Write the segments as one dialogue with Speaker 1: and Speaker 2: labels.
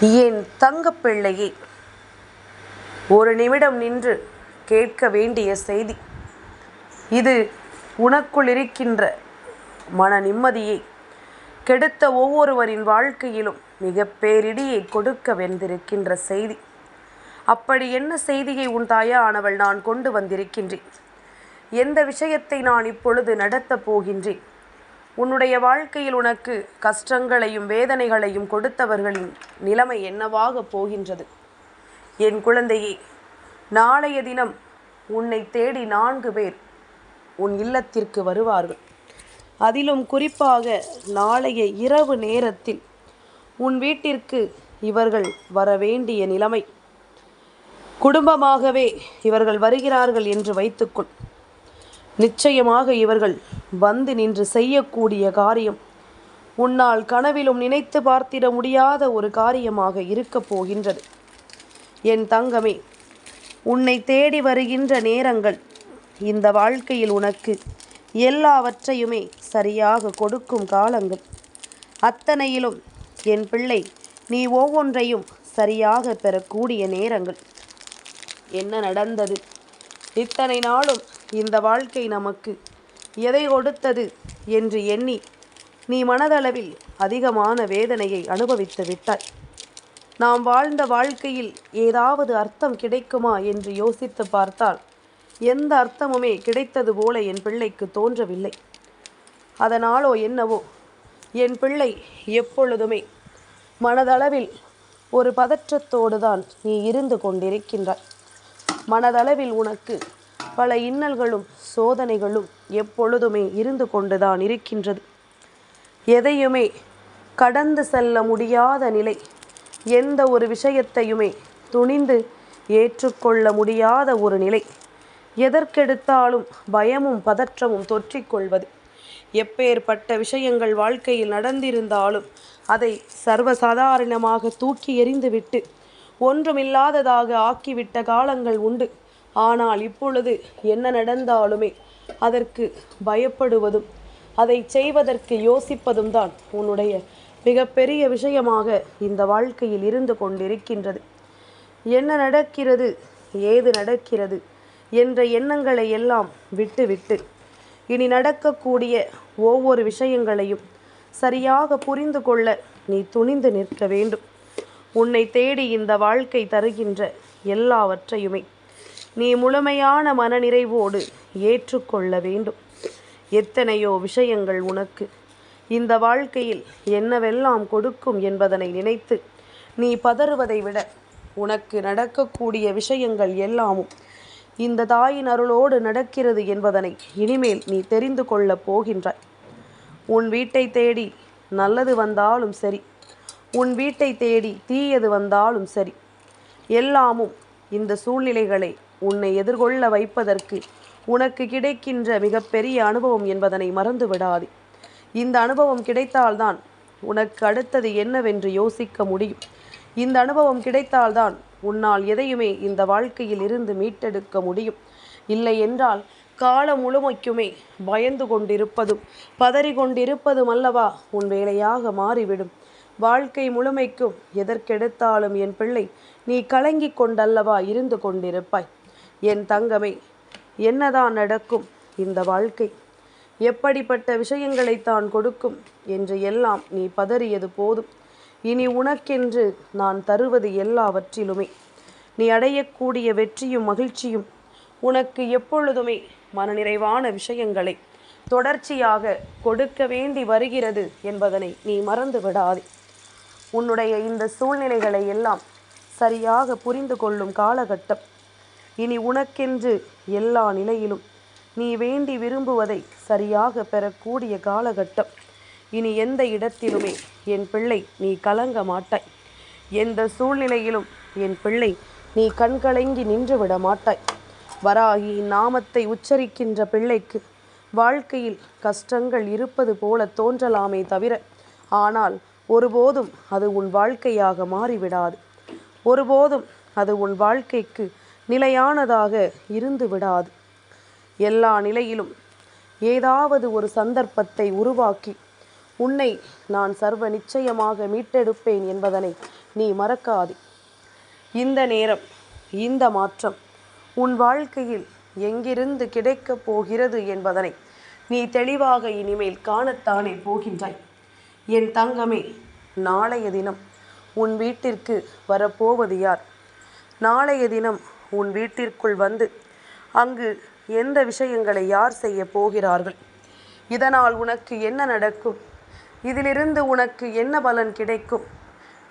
Speaker 1: என் தங்கப்பிள்ளையே ஒரு நிமிடம் நின்று கேட்க வேண்டிய செய்தி. இது உனக்குள் இருக்கின்ற மன நிம்மதியை கெடுத்த ஒவ்வொருவரின் வாழ்க்கையிலும் மிக பேரிடியை கொடுக்க வென்றிருக்கின்ற செய்தி. அப்படி என்ன செய்தியை உன் தாயானவள் நான் கொண்டு வந்திருக்கின்றேன்? எந்த விஷயத்தை நான் இப்பொழுது நடத்தப் போகின்றேன்? உன்னுடைய வாழ்க்கையில் உனக்கு கஷ்டங்களையும் வேதனைகளையும் கொடுத்தவர்களின் நிலைமை என்னவாக போகின்றது? என் குழந்தையே நாளைய தினம் உன்னை தேடி நான்கு பேர் உன் இல்லத்திற்கு வருவார்கள். அதிலும் குறிப்பாக நாளைய இரவு நேரத்தில் உன் வீட்டிற்கு இவர்கள் வர வேண்டிய நிலைமை. குடும்பமாகவே இவர்கள் வருகிறார்கள் என்று வைத்துக்கொள். நிச்சயமாக இவர்கள் வந்து நின்று செய்யக்கூடிய காரியம். உன்னால் கனவிலும் நினைத்து பார்த்திட முடியாத ஒரு காரியமாக இருக்கப் போகின்றது. என் தங்கமே உன்னை தேடி வருகின்ற நேரங்கள் இந்த வாழ்க்கையில் உனக்கு எல்லாவற்றையுமே சரியாக கொடுக்கும் காலங்கள். அத்தனையிலும் என் பிள்ளை நீ ஒவ்வொன்றையும் சரியாக பெறக்கூடிய நேரங்கள். என்ன நடந்தது? இத்தனை நாளும் இந்த வாழ்க்கை நமக்கு எதை கொடுத்தது என்று எண்ணி நீ மனதளவில் அதிகமான வேதனையை அனுபவித்து விட்டாய். நாம் வாழ்ந்த வாழ்க்கையில் ஏதாவது அர்த்தம் கிடைக்குமா என்று யோசித்து பார்த்தால் எந்த அர்த்தமுமே கிடைத்தது போல என் பிள்ளைக்கு தோன்றவில்லை. அதனாலோ என்னவோ என் பிள்ளை எப்பொழுதுமே மனதளவில் ஒரு பதற்றத்தோடு தான் நீ இருந்து கொண்டிருக்கின்றாய். மனதளவில் உனக்கு பல இன்னல்களும் சோதனைகளும் எப்பொழுதுமே இருந்து கொண்டுதான் இருக்கின்றது. எதையுமே கடந்து செல்ல முடியாத நிலை எந்த ஒரு விஷயத்தையுமே துணிந்து ஏற்றுக்கொள்ள முடியாத ஒரு நிலை எதற்கெடுத்தாலும் பயமும் பதற்றமும் தொற்றிக்கொள்வது. எப்பேற்பட்ட விஷயங்கள் வாழ்க்கையில் நடந்திருந்தாலும் அதை சர்வசாதாரணமாக தூக்கி எறிந்துவிட்டு ஒன்றுமில்லாததாக ஆக்கிவிட்ட காலங்கள் உண்டு. ஆனால் இப்பொழுது என்ன நடந்தாலுமே அதற்கு பயப்படுவதும் அதை செய்வதற்கு யோசிப்பதும் தான் உன்னுடைய மிகப்பெரிய விஷயமாக இந்த வாழ்க்கையில் இருந்து கொண்டிருக்கின்றது. என்ன நடக்கிறது ஏது நடக்கிறது என்ற எண்ணங்களை எல்லாம் விட்டுவிட்டு இனி நடக்கக்கூடிய ஒவ்வொரு விஷயங்களையும் சரியாக புரிந்து கொள்ள நீ துணிந்து நிற்க வேண்டும். உன்னை தேடி இந்த வாழ்க்கை தருகின்ற எல்லாவற்றையுமே நீ முழுமையான மனநிறைவோடு ஏற்றுக்கொள்ள வேண்டும். எத்தனையோ விஷயங்கள் உனக்கு. இந்த வாழ்க்கையில் என்னவெல்லாம் கொடுக்கும் என்பதனை நினைத்து நீ பதறுவதை விட உனக்கு நடக்கக்கூடிய விஷயங்கள் எல்லாமும் இந்த தாயின் அருளோடு நடக்கிறது என்பதனை இனிமேல் நீ தெரிந்து கொள்ளப் போகின்றாய். உன் வீட்டை தேடி நல்லது வந்தாலும் சரி உன் வீட்டை தேடி தீயது வந்தாலும் சரி எல்லாமும் இந்த சூழ்நிலைகளை உன்னை எதிர்கொள்ள வைப்பதற்கு உனக்கு கிடைக்கின்ற மிகப்பெரிய அனுபவம் என்பதனை மறந்து விடாதே இந்த அனுபவம் கிடைத்தால்தான் உனக்கு அடுத்தது என்னவென்று யோசிக்க முடியும். இந்த அனுபவம் கிடைத்தால்தான் உன்னால் எதையுமே இந்த வாழ்க்கையில் இருந்து மீட்டெடுக்க முடியும். இல்லை என்றால் காலம் முழுமைக்குமே பயந்து கொண்டிருப்பதும் பதறி கொண்டிருப்பதும் அல்லவா உன் வேலையாக மாறிவிடும். வாழ்க்கை முழுமைக்கும் எதற்கெடுத்தாலும் என் பிள்ளை நீ கலங்கி கொண்டல்லவா இருந்து கொண்டிருப்பாய். என் தங்கமே என்னதான் நடக்கும் இந்த வாழ்க்கை? எப்படிப்பட்ட விஷயங்களை தான் கொடுக்கும் என்று எல்லாம் நீ பதறியது போதும். இனி உனக்கென்று நான் தருவது எல்லாவற்றிலுமே. நீ அடையக்கூடிய வெற்றியும் மகிழ்ச்சியும் உனக்கு எப்பொழுதுமே மனநிறைவான விஷயங்களை தொடர்ச்சியாக கொடுக்க வேண்டி வருகிறது என்பதனை நீ மறந்து விடாதே. உன்னுடைய இந்த சூழ்நிலைகளை எல்லாம் சரியாக புரிந்து கொள்ளும் காலகட்டம் இனி உனக்கென்று எல்லா நிலையிலும் நீ வேண்டி விரும்புவதை சரியாக பெறக்கூடிய காலகட்டம். இனி எந்த இடத்திலுமே என் பிள்ளை நீ கலங்க மாட்டாய். எந்த சூழ்நிலையிலும் என் பிள்ளை நீ கண்கலங்கி நின்று விட மாட்டாய். வராகி நாமத்தை உச்சரிக்கின்ற பிள்ளைக்கு வாழ்க்கையில் கஷ்டங்கள் இருப்பது போல தோன்றலாமே தவிர ஆனால் ஒருபோதும் அது உன் வாழ்க்கையாக மாறிவிடாது. ஒருபோதும் அது உன் வாழ்க்கைக்கு நிலையானதாக இருந்து விடாது எல்லா நிலையிலும் ஏதாவது ஒரு சந்தர்ப்பத்தை உருவாக்கி உன்னை நான் சர்வ நிச்சயமாக மீட்டெடுப்பேன் என்பதனை நீ மறக்காதே. இந்த நேரம் இந்த மாற்றம் உன் வாழ்க்கையில் எங்கிருந்து கிடைக்கப் போகிறது என்பதனை நீ தெளிவாக இனிமேல் காணத்தானே போகின்றாய். என் தங்கமே நாளைய தினம் உன் வீட்டிற்கு வரப்போவது யார்? நாளைய தினம் உன் வீட்டிற்குள் வந்து அங்கு எந்த விஷயங்களை யார் செய்ய போகிறார்கள்? இதனால் உனக்கு என்ன நடக்கும்? இதிலிருந்து உனக்கு என்ன பலன் கிடைக்கும்?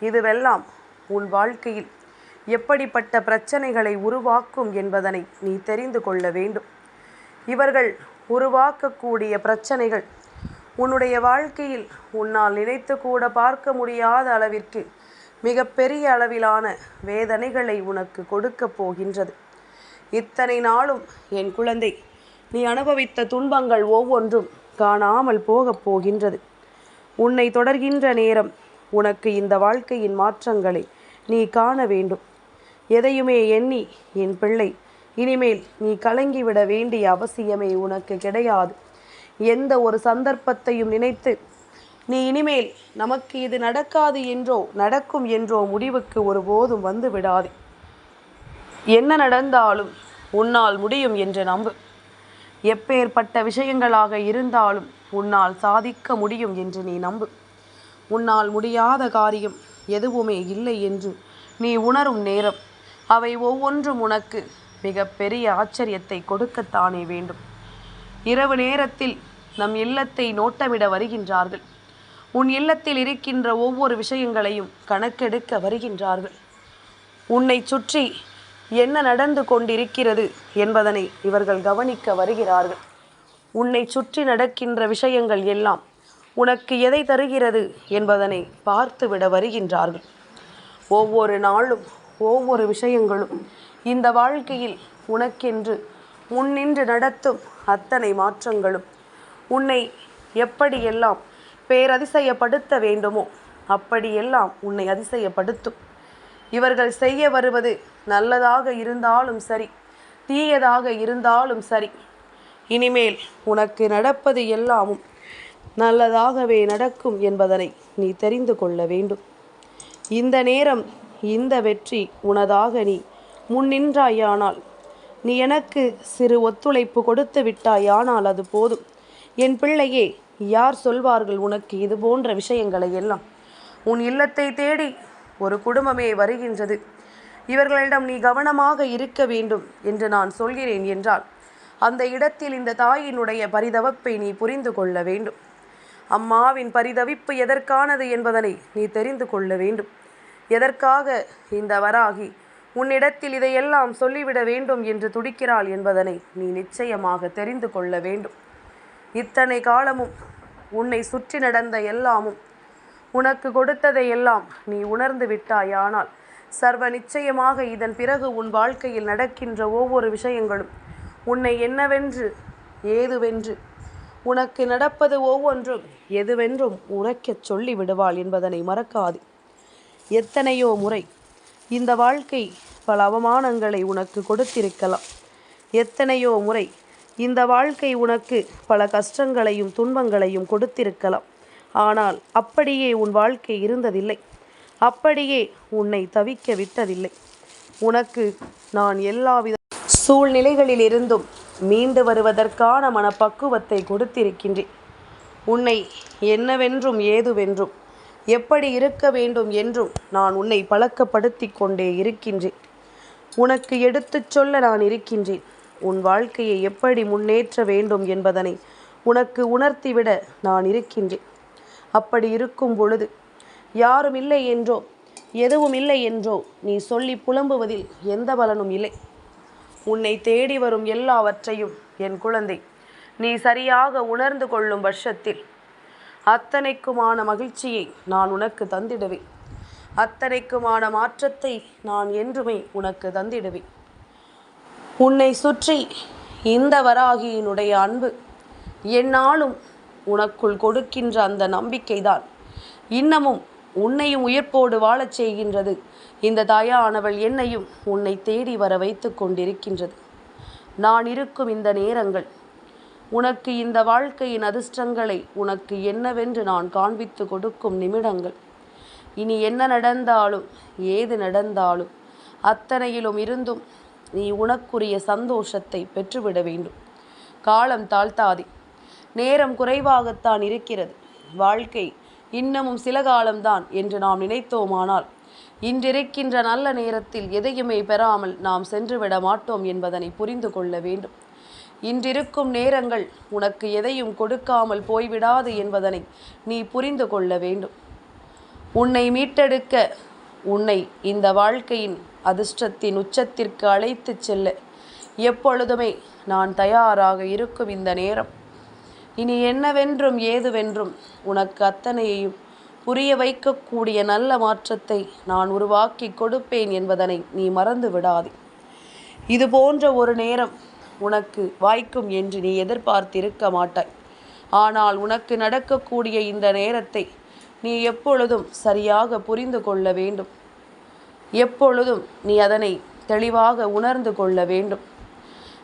Speaker 1: இதுவெல்லாம் உன் வாழ்க்கையில் எப்படிப்பட்ட பிரச்சனைகளை உருவாக்கும் என்பதனை நீ தெரிந்து கொள்ள வேண்டும். இவர்கள் உருவாக்கக்கூடிய பிரச்சனைகள் உன்னுடைய வாழ்க்கையில் உன்னால் நினைத்து கூட பார்க்க முடியாத அளவிற்கு மிகப்பெரிய அளவிலான வேதனைகளை உனக்கு கொடுக்கப் போகின்றது. இத்தனை நாளும் என் குழந்தை நீ அனுபவித்த துன்பங்கள் ஒவ்வொன்றும் காணாமல் போகப் போகின்றது. உன்னை தொடர்கின்ற நேரம் உனக்கு இந்த வாழ்க்கையின் மாற்றங்களை நீ காண வேண்டும். எதையுமே எண்ணி என் பிள்ளை இனிமேல் நீ கலங்கிவிட வேண்டிய அவசியமே உனக்கு கிடையாது. எந்த ஒரு சந்தர்ப்பத்தையும் நினைத்து நீ இனிமேல் நமக்கு இது நடக்காது என்றோ நடக்கும் என்றோ முடிவுக்கு ஒருபோதும் வந்து விடாது. என்ன நடந்தாலும் உன்னால் முடியும் என்று நம்பு. எப்பேற்பட்ட விஷயங்களாக இருந்தாலும் உன்னால் சாதிக்க முடியும் என்று நீ நம்பு. உன்னால் முடியாத காரியம் எதுவுமே இல்லை என்று நீ உணரும் நேரம். அவை ஒவ்வொன்றும் உனக்கு மிக பெரிய ஆச்சரியத்தை கொடுக்கத்தானே வேண்டும். இரவு நேரத்தில் நம் இல்லத்தை நோட்டமிட வருகின்றார்கள். உன் இல்லத்தில் இருக்கின்ற ஒவ்வொரு விஷயங்களையும் கணக்கெடுக்க வருகின்றார்கள். உன்னை சுற்றி என்ன நடந்து கொண்டிருக்கிறது என்பதனை இவர்கள் கவனிக்க வருகிறார்கள். உன்னை சுற்றி நடக்கின்ற விஷயங்கள் எல்லாம் உனக்கு எதை தருகிறது என்பதனை பார்த்துவிட வருகின்றார்கள். ஒவ்வொரு நாளும் ஒவ்வொரு விஷயங்களும் இந்த வாழ்க்கையில் உனக்கென்று முன்னின்று நடத்தும் அத்தனை மாற்றங்களும் உன்னை எப்படியெல்லாம் பேரதிசயப்படுத்த வேண்டுமோ? அப்படியெல்லாம் உன்னை அதிசயப்படுத்தும். இவர்கள் செய்ய வருவது நல்லதாக இருந்தாலும் சரி தீயதாக இருந்தாலும் சரி. இனிமேல் உனக்கு நடப்பது எல்லாமும் நல்லதாகவே நடக்கும் என்பதனை நீ தெரிந்து கொள்ள வேண்டும். இந்த நேரம் இந்த வெற்றி உனதாக நீ முன்னின்றாயானால் நீ எனக்கு சிறு ஒத்துழைப்பு கொடுத்து விட்டாயானால் அது போதும். என் பிள்ளையே யார் சொல்வார்கள் உனக்கு இது போன்ற விஷயங்களை எல்லாம்? உன் இல்லத்தை தேடி ஒரு குடும்பமே வருகின்றது. இவர்களிடம் நீ கவனமாக இருக்க வேண்டும் என்று நான் சொல்கிறேன் என்றால் அந்த இடத்தில் இந்த தாயினுடைய பரிதவப்பை நீ புரிந்து கொள்ள வேண்டும். அம்மாவின் பரிதவிப்பு எதற்கானது என்பதனை நீ தெரிந்து கொள்ள வேண்டும். எதற்காக இந்த வராகி உன்னிடத்தில் இதையெல்லாம் சொல்லிவிட வேண்டும் என்று துடிக்கிறாள் என்பதனை நீ நிச்சயமாக தெரிந்து கொள்ள வேண்டும். இத்தனை காலமும் உன்னை சுற்றி நடந்த எல்லாமும் உனக்கு கொடுத்ததை எல்லாம் நீ உணர்ந்து விட்டாயானால் சர்வ நிச்சயமாக இதன் பிறகு உன் வாழ்க்கையில் நடக்கின்ற ஒவ்வொரு விஷயங்களும் உன்னை என்னவென்று ஏதுவென்று உனக்கு நடப்பது ஒவ்வொன்றும் எதுவென்றும் உரைக்கச் சொல்லி விடுவாள் என்பதனை மறக்காது. எத்தனையோ முறை இந்த வாழ்க்கை பல அவமானங்களை உனக்கு கொடுத்திருக்கலாம். எத்தனையோ முறை இந்த வாழ்க்கை உனக்கு பல கஷ்டங்களையும் துன்பங்களையும் கொடுத்திருக்கலாம். ஆனால் அப்படியே உன் வாழ்க்கை இருந்ததில்லை. அப்படியே உன்னை தவிக்க விட்டதில்லை. உனக்கு நான் எல்லாவித சூழ்நிலைகளிலிருந்தும் மீண்டு வருவதற்கான மனப்பக்குவத்தை கொடுத்திருக்கின்றேன். உன்னை என்னவென்றும் ஏதுவென்றும் எப்படி இருக்க வேண்டும் என்றும் நான் உன்னை பழக்கப்படுத்தி கொண்டே இருக்கின்றேன். உனக்கு எடுத்துச் சொல்ல நான் இருக்கின்றேன். உன் வாழ்க்கையை எப்படி முன்னேற்ற வேண்டும் என்பதனை உனக்கு உணர்த்திவிட நான் இருக்கின்றேன். அப்படி இருக்கும் பொழுது யாரும் இல்லை என்றோ எதுவும் இல்லை என்றோ நீ சொல்லி புலம்புவதில் எந்த பலனும் இல்லை. உன்னை தேடி வரும் எல்லாவற்றையும் என் குழந்தை நீ சரியாக உணர்ந்து கொள்ளும் பட்சத்தில் அத்தனைக்குமான மகிழ்ச்சியை நான் உனக்கு தந்திடுவேன். அத்தனைக்குமான மாற்றத்தை நான் என்றுமே உனக்கு தந்திடுவேன். உன்னை சுற்றி இந்த வராகியினுடைய அன்பு என்னாலும் உனக்குள் கொடுக்கின்ற அந்த நம்பிக்கைதான். இன்னமும் உன்னையும் உயிர்ப்போடு வாழச் செய்கின்றது. இந்த தாயானவள் என்னையும் உன்னை தேடி வர வைத்து கொண்டிருக்கின்றது. நான் இருக்கும் இந்த நேரங்கள் உனக்கு இந்த வாழ்க்கையின் அதிர்ஷ்டங்களை உனக்கு என்னவென்று நான் காண்பித்து கொடுக்கும் நிமிடங்கள். இனி என்ன நடந்தாலும் ஏது நடந்தாலும் அத்தனையிலும் இருந்தும் நீ உனக்குரிய சந்தோஷத்தை பெற்றுவிட வேண்டும். காலம் தாழ்த்தாதே. நேரம் குறைவாகத்தான் இருக்கிறது. வாழ்க்கை இன்னமும் சில காலம்தான் என்று நாம் நினைத்தோமானால் இன்றிருக்கின்ற நல்ல நேரத்தில் எதையுமே பெறாமல் நாம் சென்றுவிட மாட்டோம் என்பதனை புரிந்து கொள்ள வேண்டும். இன்றிருக்கும் நேரங்கள் உனக்கு எதையும் கொடுக்காமல் போய்விடாது என்பதனை நீ புரிந்து கொள்ள வேண்டும். உன்னை மீட்டெடுக்க உன்னை இந்த வாழ்க்கையின் அதிர்ஷ்டத்தின் உச்சத்திற்கு அழைத்துச் செல்ல எப்பொழுதுமே நான் தயாராக இருக்கும் இந்த நேரம். இனி என்னவென்றும் ஏதுவென்றும் உனக்கு அத்தனையையும் புரிய வைக்கக்கூடிய நல்ல மாற்றத்தை நான் உருவாக்கி கொடுப்பேன் என்பதனை நீ மறந்து விடாதே. இது போன்ற ஒரு நேரம் உனக்கு வாய்க்கும் என்று நீ எதிர்பார்த்திருக்க மாட்டாய். ஆனால் உனக்கு நடக்கக்கூடிய இந்த நேரத்தை நீ எப்பொழுதும் சரியாக புரிந்து கொள்ள வேண்டும். எப்பொழுதும் நீ அதனை தெளிவாக உணர்ந்து கொள்ள வேண்டும்.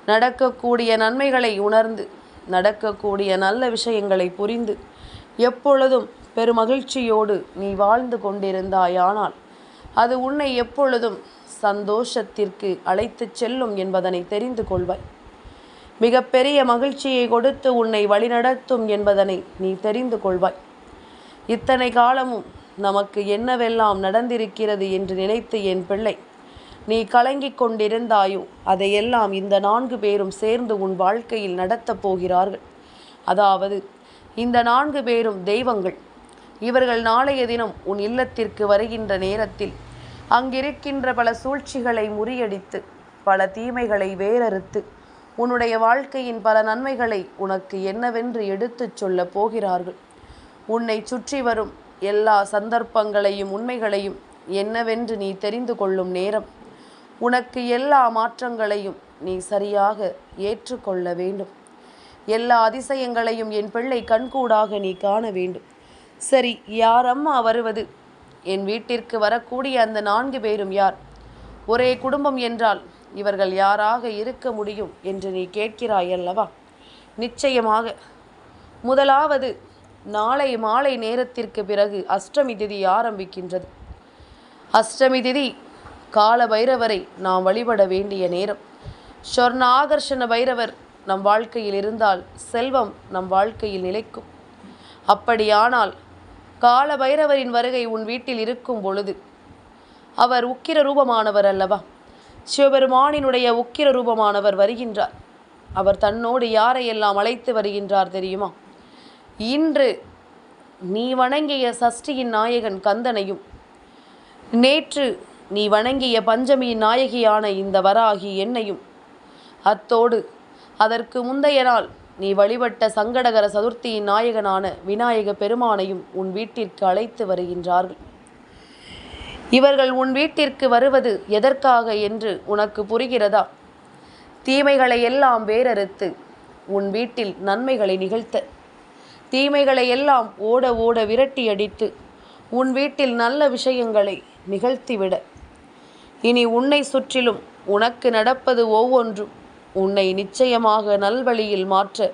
Speaker 1: நடக்கக்கூடிய நன்மைகளை உணர்ந்து நடக்கக்கூடிய நல்ல விஷயங்களை புரிந்து எப்பொழுதும் பெருமகிழ்ச்சியோடு நீ வாழ்ந்து கொண்டிருந்தாயானால் அது உன்னை எப்பொழுதும் சந்தோஷத்திற்கு அழைத்துச் செல்லும் என்பதனை தெரிந்து கொள்வாய். மிகப்பெரிய மகிழ்ச்சியை கொடுத்து உன்னை வழிநடத்தும் என்பதனை நீ தெரிந்து கொள்வாய். இத்தனை காலமும் நமக்கு என்னவெல்லாம் நடந்திருக்கிறது என்று நினைத்து என் பிள்ளை. நீ கலங்கிக் கொண்டிருந்தாயோ அதையெல்லாம் இந்த நான்கு பேரும் சேர்ந்து உன் வாழ்க்கையில் நடத்தப் போகிறார்கள். அதாவது இந்த நான்கு பேரும் தெய்வங்கள். இவர்கள் நாளைய தினம் உன் இல்லத்திற்கு வருகின்ற நேரத்தில் அங்கிருக்கின்ற பல சூழ்ச்சிகளை முறியடித்து பல தீமைகளை வேறறுத்து உன்னுடைய வாழ்க்கையின் பல நன்மைகளை உனக்கு என்னவென்று எடுத்துச் சொல்லப் போகிறார்கள். உன்னை சுற்றி வரும் எல்லா சந்தர்ப்பங்களையும் உண்மைகளையும் என்னவென்று நீ தெரிந்து கொள்ளும் நேரம். உனக்கு எல்லா மாற்றங்களையும் நீ சரியாக ஏற்றுக்கொள்ள வேண்டும். எல்லா அதிசயங்களையும் என் பிள்ளை கண்கூடாக நீ காண வேண்டும். சரி யார் அம்மா வருவது? என் வீட்டிற்கு வரக்கூடிய அந்த நான்கு பேரும் யார்? ஒரே குடும்பம் என்றால் இவர்கள் யாராக இருக்க முடியும் என்று நீ கேட்கிறாய் அல்லவா? நிச்சயமாக. முதலாவது நாளை மாலை நேரத்திற்கு பிறகு அஷ்டமி திதி ஆரம்பிக்கின்றது. அஷ்டமி திதி கால பைரவரை நாம் வழிபட வேண்டிய நேரம். சொர்ண ஆகர்ஷண பைரவர் நம் வாழ்க்கையில் இருந்தால் செல்வம் நம் வாழ்க்கையில் நிலைக்கும். அப்படியானால் கால பைரவரின் வருகை உன் வீட்டில் இருக்கும் பொழுது. அவர் உக்கிர ரூபமானவர் அல்லவா? சிவபெருமானினுடைய உக்கிர ரூபமானவர் வருகின்றார். அவர் தன்னோடு யாரையெல்லாம் அழைத்து வருகின்றார் தெரியுமா? இன்று நீ வணங்கிய சஷ்டியின் நாயகன் கந்தனையும் நேற்று நீ வணங்கிய பஞ்சமியின் நாயகியான இந்த வராகி என்னையும் அத்தோடு அதற்கு முந்தைய நாள் நீ வழிபட்ட சங்கடகர சதுர்த்தியின் நாயகனான விநாயக பெருமானையும் உன் வீட்டிற்கு அழைத்து வருகின்றார்கள். இவர்கள் உன் வீட்டிற்கு வருவது எதற்காக என்று உனக்கு புரிகிறதா? தீமைகளை எல்லாம் வேறறுத்து உன் வீட்டில் நன்மைகளை நிகழ்த்த. தீமைகளை எல்லாம் ஓட ஓட விரட்டி அடித்து உன் வீட்டில் நல்ல விஷயங்களை நிகழ்த்திவிட. இனி உன்னை சுற்றிலும் உனக்கு நடப்பது ஒவ்வொன்றும் உன்னை நிச்சயமாக நல்வழியில் மாற்ற.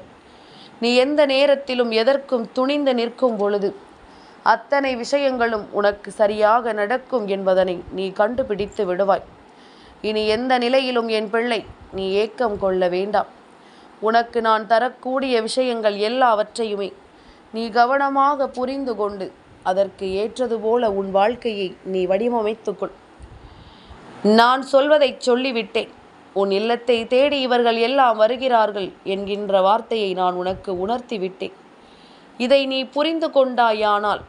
Speaker 1: நீ எந்த நேரத்திலும் எதற்கும் துணிந்து நிற்கும் பொழுது அத்தனை விஷயங்களும் உனக்கு சரியாக நடக்கும் என்பதனை நீ கண்டுபிடித்து விடுவாய். இனி எந்த நிலையிலும் என் பிள்ளை நீ ஏக்கம் கொள்ள வேண்டாம். உனக்கு நான் தரக்கூடிய விஷயங்கள் எல்லாவற்றையுமே நீ கவனமாக புரிந்து கொண்டு அதற்கு ஏற்றது போல உன் வாழ்க்கையை நீ வடிவமைத்துக்கொள் நான் சொல்வதை சொல்லிவிட்டேன். உன் இல்லத்தை தேடி இவர்கள் எல்லாம் வருகிறார்கள் என்கின்ற வார்த்தையை நான் உனக்கு உணர்த்தி விட்டேன் இதை நீ புரிந்து கொண்டாயானால்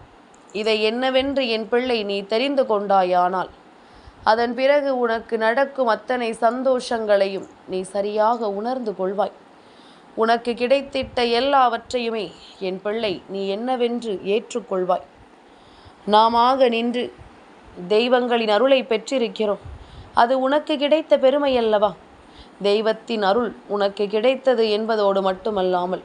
Speaker 1: இதை என்னவென்று என் பிள்ளை நீ தெரிந்து கொண்டாயானால் அதன் பிறகு உனக்கு நடக்கும் அத்தனை சந்தோஷங்களையும் நீ சரியாக உணர்ந்து கொள்வாய். உனக்கு கிடைத்திட்ட எல்லாவற்றையுமே என் பிள்ளை நீ என்னவென்று ஏற்றுக்கொள்வாய். நாமாக நின்று தெய்வங்களின் அருளை பெற்றிருக்கிறோம். அது உனக்கு கிடைத்த பெருமை அல்லவா? தெய்வத்தின் அருள் உனக்கு கிடைத்தது என்பதோடு மட்டுமல்லாமல்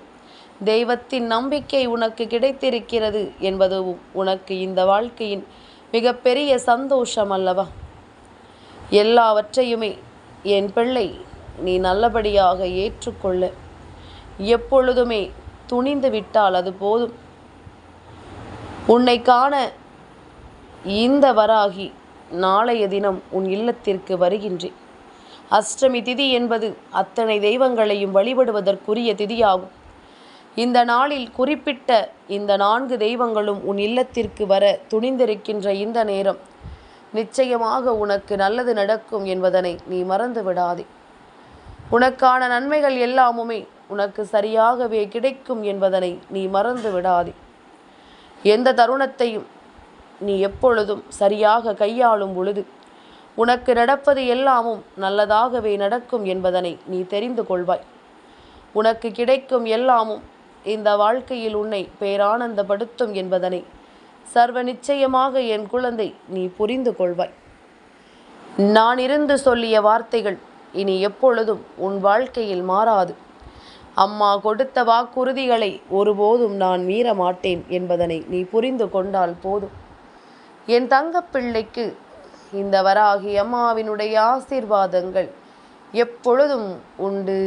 Speaker 1: தெய்வத்தின் நம்பிக்கை உனக்கு கிடைத்திருக்கிறது என்பதுவும் உனக்கு இந்த வாழ்க்கையின் மிகப்பெரிய சந்தோஷம் அல்லவா? எல்லாவற்றையுமே என் பிள்ளை நீ நல்லபடியாக ஏற்றுக்கொள்ள. எப்பொழுதுமே துணிந்து விட்டால் அது போதும். உன்னை காண இந்த வராகி நாளைய தினம் உன் இல்லத்திற்கு வருகின்றேன். அஷ்டமி திதி என்பது அத்தனை தெய்வங்களையும் வழிபடுவதற்குரிய திதியாகும். இந்த நாளில் குறிப்பிட்ட இந்த நான்கு தெய்வங்களும் உன் இல்லத்திற்கு வர துணிந்திருக்கின்ற இந்த நேரம் நிச்சயமாக உனக்கு நல்லது நடக்கும் என்பதனை நீ மறந்து விடாதே உனக்கான நன்மைகள் எல்லாமுமே உனக்கு சரியாகவே கிடைக்கும் என்பதனை நீ மறந்து விடாதே. எந்த தருணத்தையும் நீ எப்பொழுதும் சரியாக கையாளும் பொழுது உனக்கு நடப்பது எல்லாமும் நல்லதாகவே நடக்கும் என்பதனை நீ தெரிந்து கொள்வாய். உனக்கு கிடைக்கும் எல்லாமும் இந்த வாழ்க்கையில் உன்னை பேரானந்தப்படுத்தும் என்பதனை சர்வ நிச்சயமாக என் குழந்தை நீ புரிந்து கொள்வாய். நான் இருந்து சொல்லிய வார்த்தைகள் இனி எப்பொழுதும் உன் வாழ்க்கையில் மாறாது. அம்மா கொடுத்த வாக்குறுதிகளை ஒருபோதும் நான் மீற மாட்டேன் என்பதனை நீ புரிந்து கொண்டால் போதும். என் தங்கப்பிள்ளைக்கு இந்த வராகி அம்மாவினுடைய ஆசீர்வாதங்கள் எப்பொழுதும் உண்டு.